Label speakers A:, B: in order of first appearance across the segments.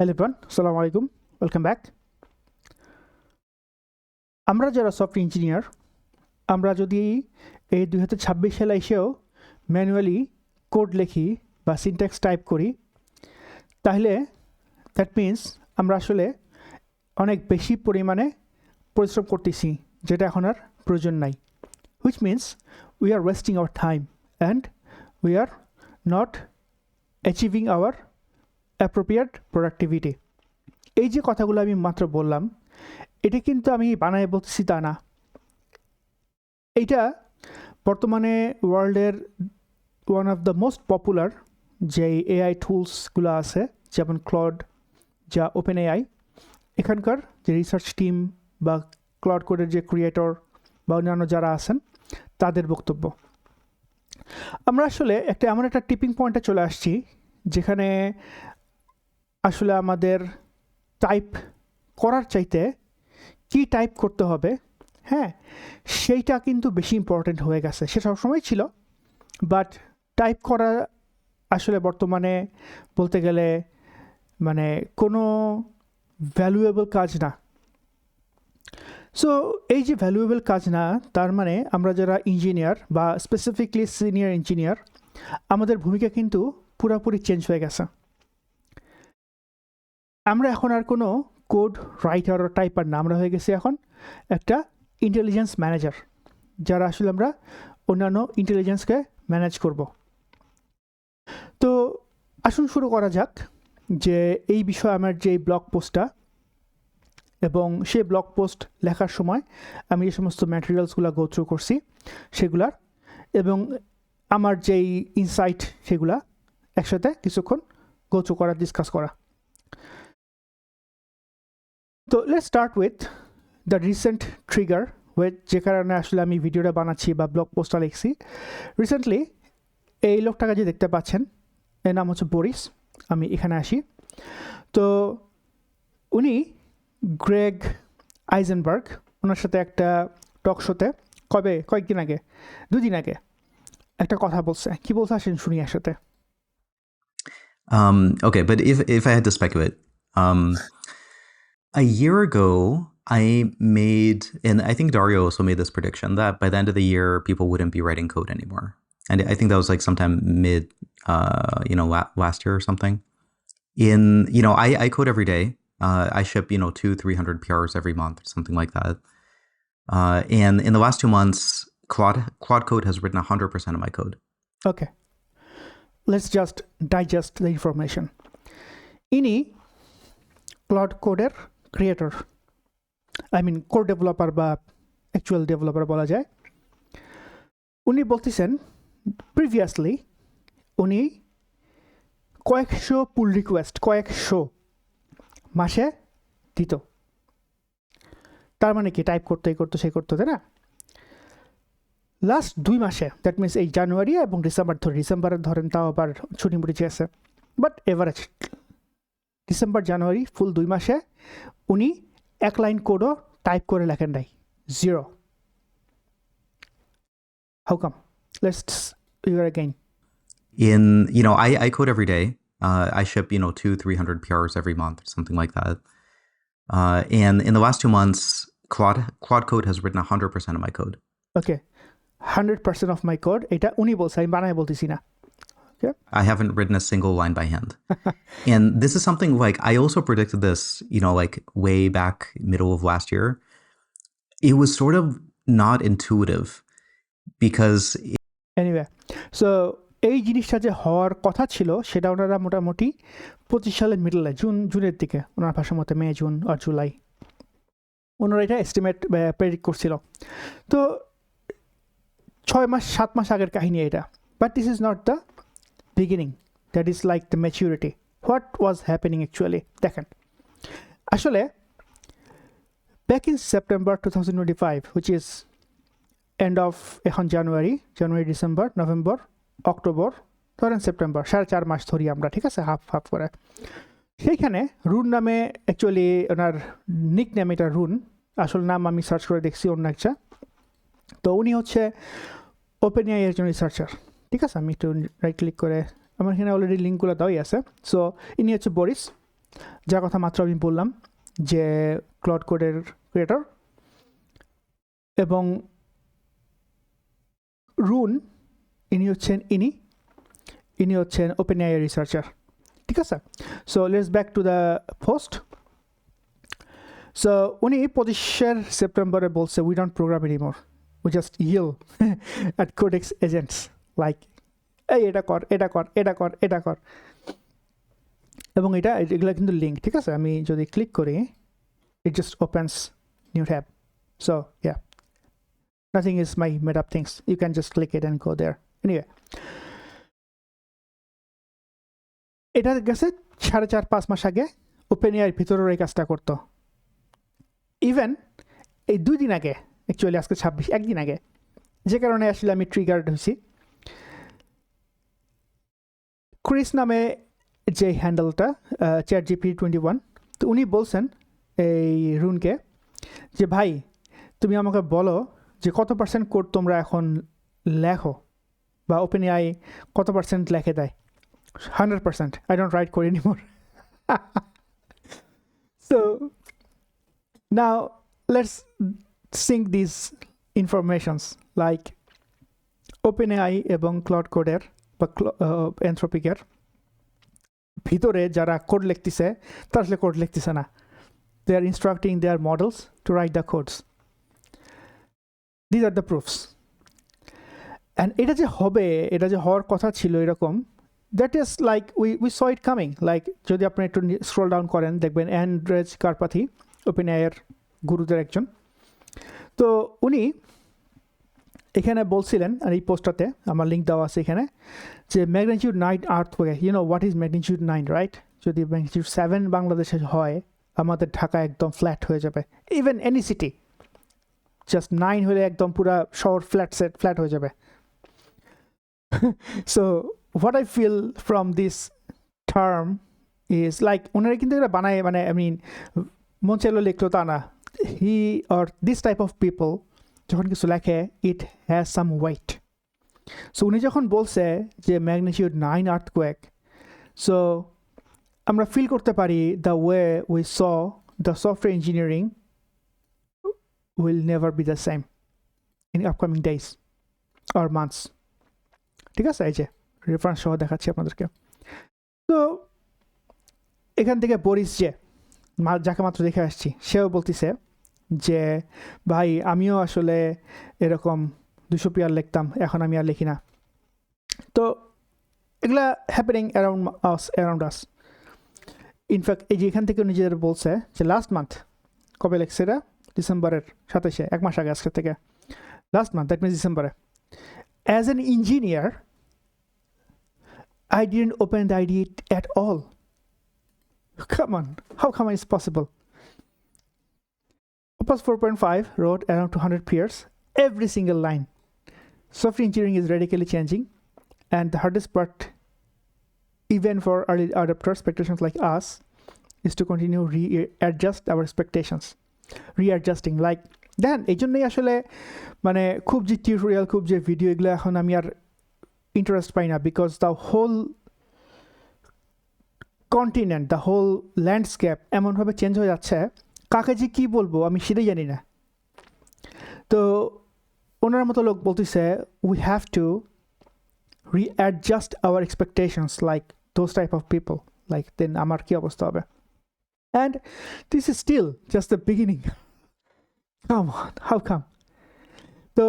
A: Hello everyone আসসালামু আলাইকুম welcome back আমরা যারা সফটওয়্যার ইঞ্জিনিয়ার আমরা যদি এই দুই হাজার ছাব্বিশ সালে এসেও ম্যানুয়ালি কোড লিখি বা সিনট্যাক্স টাইপ করি, তাহলে দ্যাট মিন্স আমরা আসলে অনেক বেশি পরিমাণে পরিশ্রম করতেছি, যেটা এখন আর প্রয়োজন নাই। Which means we are wasting our time and we are not achieving our appropriate productivity এই যে কথাগুলো আমি মাত্র বললাম, এটা কিন্তু আমি বানায় বলতেছি তা না। এইটা বর্তমানে ওয়ার্ল্ডের one of the most popular যে এআই টুলসগুলো আছে, যেমন ক্লড যা ওপেন এআই এখানকার যে রিসার্চ টিম বা ক্লড কোডের যে ক্রিয়েটর বা অন্যান্য যারা আছেন, তাদের বক্তব্য। আমরা আসলে একটা এমন একটা টিপিং পয়েন্টে চলে আসছি, যেখানে আসলে আমাদের টাইপ করার চাইতে কি টাইপ করতে হবে? হ্যাঁ সেইটা কিন্তু বেশি ইম্পর্ট্যান্ট হয়ে গেছে। সে সবসময় ছিল বাট টাইপ করা আসলে বর্তমানে বলতে গেলে মানে কোনো ভ্যালুয়েবল কাজ না। সো এই যে ভ্যালুয়েবল কাজ না, তার মানে আমরা যারা ইঞ্জিনিয়ার বা স্পেসিফিকলি সিনিয়র ইঞ্জিনিয়ার আমাদের ভূমিকা কিন্তু পুরোপুরি চেঞ্জ হয়ে গেছে। আমরা এখন আর কোনো কোড রাইটার টাইপার না আমরা হয়ে গেছি এখন। একটা ইন্টেলিজেন্স ম্যানেজার যারা আসলে আমরা অন্যান্য ইন্টেলিজেন্সকে ম্যানেজ করব। তো আসুন শুরু করা যাক যে এই বিষয়ে আমার যে ব্লগ পোস্টটা এবং সেই ব্লগ পোস্ট লেখার সময় আমি যে সমস্ত ম্যাটেরিয়ালসগুলো গো থ্রু করছি সেগুলার এবং আমার যেই ইনসাইট সেগুলা একসাথে কিছুক্ষণ গো থ্রু করা ডিসকাস করা। তো let start with the recent trigger with যে কারণে আসলে আমি ভিডিওটা বানাচ্ছি বা ব্লগ পোস্টটা লিখছি। রিসেন্টলি এই লোকটাকে যে দেখতে পাচ্ছেন এর নাম হচ্ছে বরিস আমি এখানে আসি। তো উনি গ্রেগ আইজেনবার্গ ওনার সাথে একটা টক শোতে কবে? কয়েকদিন আগে দুদিন আগে একটা কথা বলছে। কি বলছে আসেন শুনি একসাথে
B: Um, okay, but if if I had to speculate, um, a year ago, I made, and I think Dario also made this prediction that by the end of the year, people wouldn't be writing code anymore. And I think that was like sometime mid, uh, you know, last year or something. In, you know, I, I code every day. Uh, I ship, you know, two, 300 PRs every month, or something like that. Uh, and in the last two months, Claude Claude Code has written 100% of my code.
A: Okay. Let's just digest the information. Ini, Claude Coder, creator I mean core developer বা actual developer বলা যায়, উনি বলতেছেন previously উনি কয়েকশো পুল request কয়েকশো মাসে দিত। তার মানে কি? টাইপ করতে, এই করতো, সেই করতো, তাই না? লাস্ট দুই মাসে দ্যাট মিনস এই জানুয়ারি এবং ডিসেম্বর, ধরে ডিসেম্বরে ধরেন তাও আবার ছুটি মুটি আছে but average December, January full দুই মাসে উনি এক লাইন কোডও টাইপ করে লেখেন নাই zero how come let's your again
B: in you know i, I code every day uh, i ship you know two 300 prs every month or something like that uh, and in the last two months quad quad code has written 100% of my code
A: okay hundred percent of my code এটা উনি বলছে আমি বানায় বলতেছি না
B: I haven't written a single line by hand and this is something like i also predicted this you know like way back middle of last year it was sort of not intuitive because
A: it- anyway. So এই জিনিসটা যে হওয়ার কথা ছিল সেটা ওনারা মোটামুটি পঁচিশ সালের মিডলে জুন জুনের দিকে ওনার ভাষা মতে মে জুন আর জুলাই ওনারা এটা এস্টিমেট প্রেডিক্ট করছিল তো ছয় মাস সাত মাস আগের কাহিনী এটা but this is not the beginning that is like the maturity what was happening actually দেখেন। আসলে back in September two thousand twenty five which is end of এখন January January December November October ধরেন September সাড়ে চার মাস ধরি আমরা, ঠিক আছে? হাফ হাফ করে। সেইখানে রুন নামে অ্যাকচুয়ালি ওনার নিক নাম এটা রুন। আসল নাম আমি সার্চ করে দেখছি অন্য একটা। তো উনি হচ্ছে ওপেন একজন রিসার্চার ঠিক আছে, আমি একটু রাইট ক্লিক করে আমার এখানে অলরেডি লিঙ্কগুলো দেওয়াই আছে। সো ইনি হচ্ছে বরিস, যার কথা মাত্র আমি বললাম যে ক্লড কোডের ক্রিয়েটর এবং রুন ইনি হচ্ছেন ইনি ইনি হচ্ছেন ওপেন আই রিসার্চার ঠিক আছে? So let's back to the post so উনি পঁচিশের সেপ্টেম্বরে বলছে we don't program anymore we just yell at Codex agents like এই, এটা কর এটা কর এটা কর এটা কর। এবং এটা, এগুলো কিন্তু লিঙ্ক ঠিক আছে? আমি যদি ক্লিক করি it just opens new tab so yeah nothing is my made up things you can just click it and go there anyway এটা গেছে সাড়ে চার, পাঁচ মাস আগে ওপেন এয়ার ভিতরেও এই কাজটা করতো। ইভেন এই দুই দিন আগে অ্যাকচুয়ালি আজকে ছাব্বিশ, একদিন আগে, যে কারণে আসলে আমি ট্রিগার্ড হয়েছি। ক্রিস নামে যে হ্যান্ডেলটা চ্যাট জিপি টোয়েন্টি ওয়ান তো উনি বলছেন এই রুনকে যে, ভাই, তুমি আমাকে বলো যে কত পার্সেন্ট কোড তোমরা এখন লেখো বা ওপেন আই কত পার্সেন্ট লেখে দেয়? Hundred percent I don't write code anymore so now let's sync this informations like OpenAI এবং ক্লড কোডের বা এনথ্রোপিকের ভিতরে যারা কোড লিখতেছে, তারা আসলে কোড লিখতেছে না। They are instructing their models to write the codes these are the proofs and এটা যে হবে, এটা যে হওয়ার কথা ছিল এরকম that is like we we saw it coming like যদি আপনি একটু স্ক্রল ডাউন করেন, দেখবেন অ্যান্ড্রেজ কারপাথি ওপেন আয়ের গুরুদের একজন। তো উনি এখানে বলছিলেন, আর এই পোস্টটাতে আমার লিঙ্ক দেওয়া আছে এখানে, যে magnitude nine earth you know what is magnitude nine right যদি ম্যাগনিটিউড সেভেন বাংলাদেশে হয়, আমাদের ঢাকা একদম ফ্ল্যাট হয়ে যাবে। Even any city just nine হলে একদম পুরা শহর ফ্ল্যাট সেট ফ্ল্যাট হয়ে যাবে। So what I feel from this term is like ওনারা কিন্তু এটা বানায় মানে আই মিন মন চাইলো লিখলো তা না। He or this type of people যখন কিছু লেখে it has some weight so উনি যখন বলছে যে magnitude nine earthquake so আমরা ফিল করতে পারি the way we saw the software engineering will never be the same in upcoming days R months ঠিক আছে? এই যে রেফারেন্স সহ দেখাচ্ছি আপনাদেরকে। তো এখান থেকে বরিস যে যাকে মাত্র দেখে আসছি, সেও বলতেছে যে ভাই আমিও আসলে এরকম দুশো পেয়ার লিখতাম এখন আমি আর লিখি না। তো এগুলা happening around us around us in fact এই যে এখান থেকে নিজেদের বলছে যে লাস্ট মান্থ কবে লেখছে এটা? ডিসেম্বরের সাতাশে এক মাস আগে আজকে থেকে। লাস্ট মান্থ দ্যাট মিনস ডিসেম্বরে as an engineer I didn't open the ID at all. Come on, how come it's possible? Opus 4.5 wrote around 200 peers, every single line. Software engineering is radically changing, and the hardest part, even for early adopters, practitioners like us, is to continue readjust our expectations. Readjusting, like দেখেন এই জন্যই আসলে মানে খুব যে tutorial খুব যে video এগুলো এখন আমি আর ইন্টারেস্ট পাই না because the whole continent the whole landscape এমনভাবে চেঞ্জ হয়ে যাচ্ছে কাকে যে কী বলব, আমি সেটাই জানি না। তো ওনার মতো লোক বলতেছে we have to readjust our expectations like those type of people like then আমার কী অবস্থা হবে? And this is still just the beginning come how come তো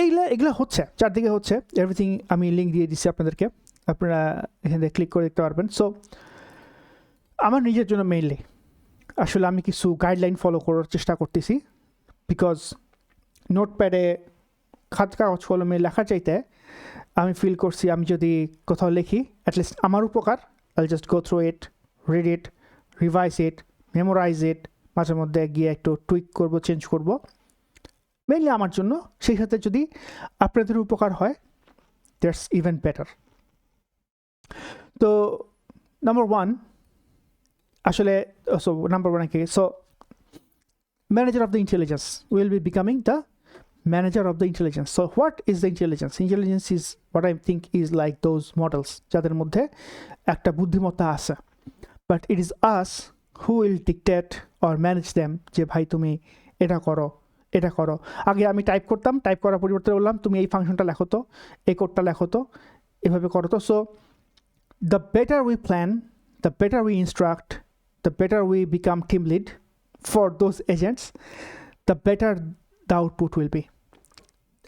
A: এইগুলা এগুলো হচ্ছে, চারদিকে হচ্ছে এভরিথিং আমি লিঙ্ক দিয়ে দিচ্ছি আপনাদেরকে। আপনারা এখান থেকে ক্লিক করে দেখতে পারবেন। সো আমার নিজের জন্য মেইনলি আসলে আমি কিছু গাইডলাইন ফলো করার চেষ্টা করতেছি বিকজ নোটপ্যাডে খাত কাগজ কলমে লেখা চাইতে আমি ফিল করছি আমি যদি কোথাও লিখি অ্যাটলিস্ট আমার উপকার I just go through it read it revise it memorize it মাঝে মধ্যে গিয়ে একটু টুইক করব চেঞ্জ করব। মেইনলি আমার জন্য, সেই সাথে যদি আপনাদের উপকার হয় দ্যাটস ইভেন বেটার তো নাম্বার ওয়ান আসলে নাম্বার ওয়ান কি? So manager of the intelligence will be becoming the manager of the intelligence so what is the intelligence intelligence is what I think is like those models যাদের মধ্যে একটা বুদ্ধিমত্তা আছে। But it is us who will dictate or manage them যে, ভাই, তুমি এটা করো এটা করো। আগে আমি টাইপ করতাম টাইপ করার পরিবর্তে বললাম, তুমি এই ফাংশনটা লেখো তো, এই কোডটা লেখো তো, এভাবে করো তো। So the better we plan the better we instruct the better we become team lead for those agents the better the output will be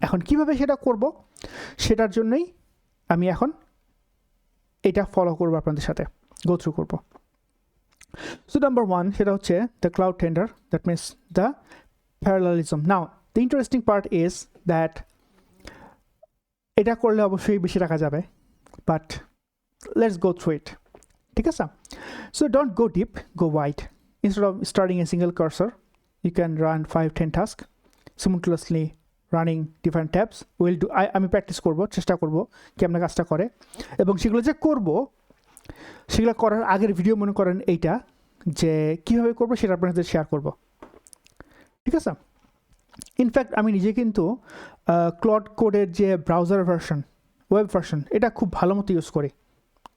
A: এখন কীভাবে সেটা করব? সেটার জন্যই আমি এখন এটা ফলো করব আপনাদের সাথে গো থ্রু করব। সো নাম্বার ওয়ান সেটা হচ্ছে the cloud tender that means the parallelism now the interesting part is that এটা করলে অবশ্যই বেশি রাখা যাবে but let's go through it ঠিক আছে? So don't go deep go wide instead of starting a single cursor, you can run 5 10 tasks simultaneously running different tabs will do আমি practice করব, চেষ্টা করব কেমন কাজটা করে। এবং সেগুলো যে করব, সেগুলো করার আগের ভিডিও মনে করেন এইটা, যে কীভাবে করব সেটা আপনার সাথে শেয়ার করব। ঠিক আছে? ইনফ্যাক্ট আমি নিজে কিন্তু ক্লড কোডের যে ব্রাউজার ভার্সন ওয়েব ভার্সন এটা খুব ভালো মতো ইউজ করি।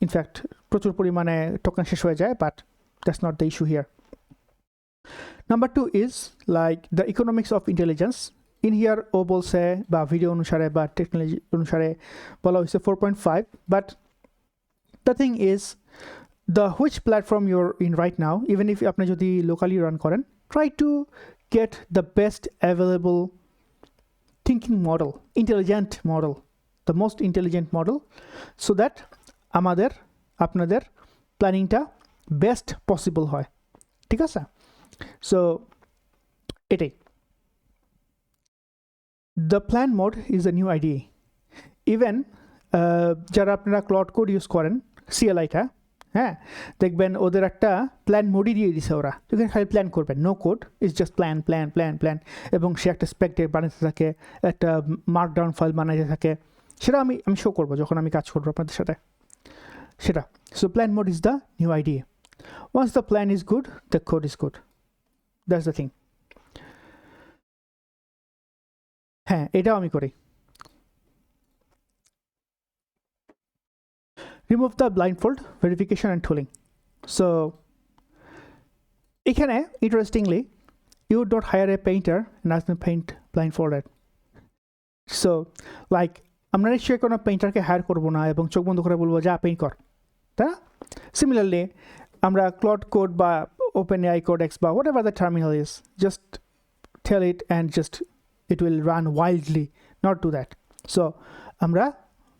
A: ইনফ্যাক্ট প্রচুর পরিমাণে টোকেন শেষ হয়ে যায় but that's not the issue here number two is like the economics of intelligence in here ও বলছে বা ভিডিও অনুসারে বা টেকনোলজি অনুসারে বলা হয়েছে four point five but the thing is the which platform your in right now even if আপনি যদি locally run করেন try to get the best available thinking model intelligent model the most intelligent model so that আমাদের, আপনাদের প্ল্যানিংটা best possible হয়। ঠিক আছে? So এটাই। The plan mode is a new ID even যারা আপনারা ক্লড কোড ইউজ করেন সিএলআইটা হ্যাঁ দেখবেন ওদের একটা প্ল্যান মোডই দিয়ে দিছে ওরা। এখানে খালি প্ল্যান করবেন। No code is just plan plan plan plan এবং সে একটা স্পেক্টেড বানাতে থাকে, একটা মার্কডাউন ফাইল বানাতে থাকে। সেটা আমি আমি শো করব যখন আমি কাজ করব আপনাদের সাথে। সেটা। So plan mode is the new idea once the plan is good the code is good that's the thing হ্যাঁ এটাও আমি করি। Remove the blind verification and tooling so এখানে interestingly you don't hire a painter national paint blindfolded so like আমরা নিশ্চয়ই কোনো পেইন্টারকে higher করব না এবং চোখ বন্ধ করে বলব, যা পেইন্ট কর। তাই না? সিমিলারলি আমরা ক্লড কোড বা ওপেন এআই কোড এক্স বা whatever the terminal is just tell it and just it will run wildly not do that so আমরা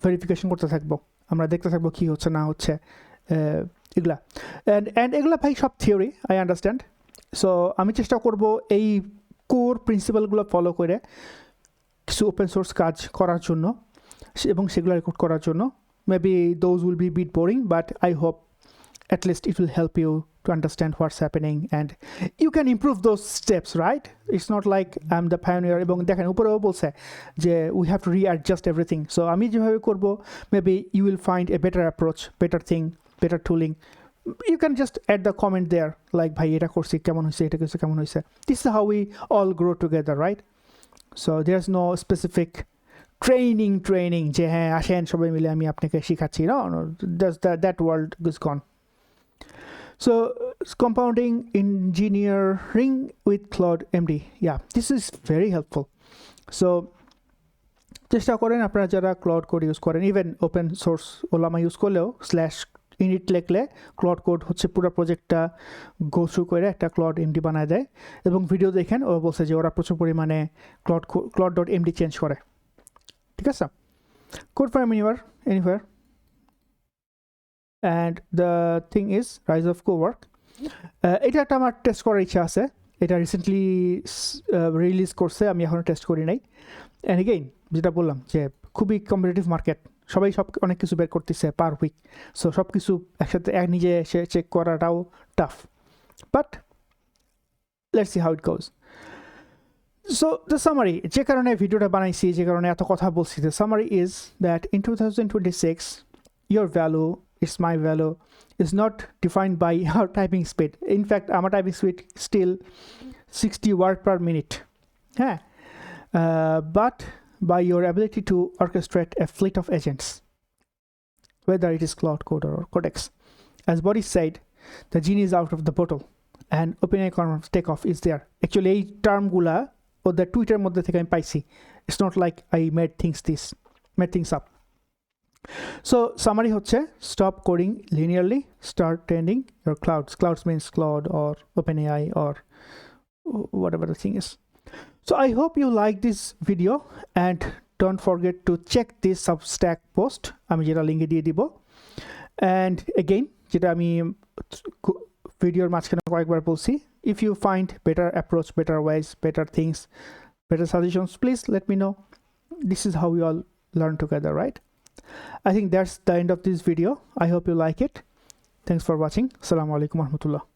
A: ভেরিফিকেশন করতে থাকব, আমরা দেখতে থাকব কী হচ্ছে না হচ্ছে এগুলা। অ্যান্ড অ্যান্ড এগুলা ভাই সব থিওরি আই আন্ডারস্ট্যান্ড সো আমি চেষ্টা করব এই কোর প্রিন্সিপালগুলো ফলো করে কিছু ওপেন সোর্স কাজ করার জন্য, এবং সেগুলো রেকর্ড করার জন্য। Maybe those will be bit boring but I hope at least it will help you to understand what's happening. And you can improve those steps, right? It's not like i'm the pioneer. এবং দেখেন, উপরেও বলছে যে we have to readjust everything so আমি যেভাবে করব maybe you will find a better approach better thing better tooling you can just at the comment there like ভাই, এটা করছি, কেমন হয়েছে? এটা করছে, কেমন হয়েছে? This is how we all grow together right so there is no specific training training যে হ্যাঁ আসেন সবাই মিলে আমি আপনাকে শেখাচ্ছি না that world is gone So, compounding engineering with Cloud MD. Yeah, this is very helpful. So, চেষ্টা করেন আপনারা যারা ক্লড কোড ইউজ করেন even open source Ollama use করলেও স্ল্যাশ ইউনিট লিখলে ক্লড কোড হচ্ছে পুরো প্রজেক্টটা গো থ্রু করে একটা ক্লাউড এমডি বানায় দেয় এবং ভিডিও দেখেন ও বলছে যে ওরা প্রচুর পরিমাণে Claude Claude dot MD change করে ঠিক আছে? Code from anywhere anywhere and the thing is rise of Cowork এটা একটা আমার টেস্ট করার ইচ্ছা আছে। এটা রিসেন্টলি রিলিজ করছে, আমি এখনও টেস্ট করি নাই। অ্যান্ড এগেইন যেটা বললাম যে খুবই কম্পিটিটিভ মার্কেট সবাই সব অনেক কিছু বের করতেছে পার উইক সো সব কিছু একসাথে, এক নিজে এসে চেক করাটাও tough but let's see how it goes so the summary যে কারণে ভিডিওটা বানাইছি যে কারণে এত কথা বলছি the summary is that in two thousand twenty six your value value is not defined by our typing speed in fact our typing speed still 60 word per minute yeah uh, but by your ability to orchestrate a fleet of agents whether it is cloud code or codex as Boris said the genie is out of the bottle and OpenAI conference takeoff is there actually এই টার্মগুলা ওদের Twitter মধ্যে থেকে আমি পাইছি it's not like I made things this made things up so summary হচ্ছে stop coding linearly start trending your Claudes Claudes means Claude or OpenAI or whatever the thing is so I hope you like this video and don't forget to check this Substack post আমি যেটা লিঙ্কে দিয়ে দিব। And again যেটা আমি ভিডিওর মাঝখানে কয়েকবার বলছি if you find better approach better ways better things better suggestions please let me know. This is how we all learn together right? I think that's the end of this video. I hope you like it. Thanks for watching. Assalamu alaikum warahmatullah.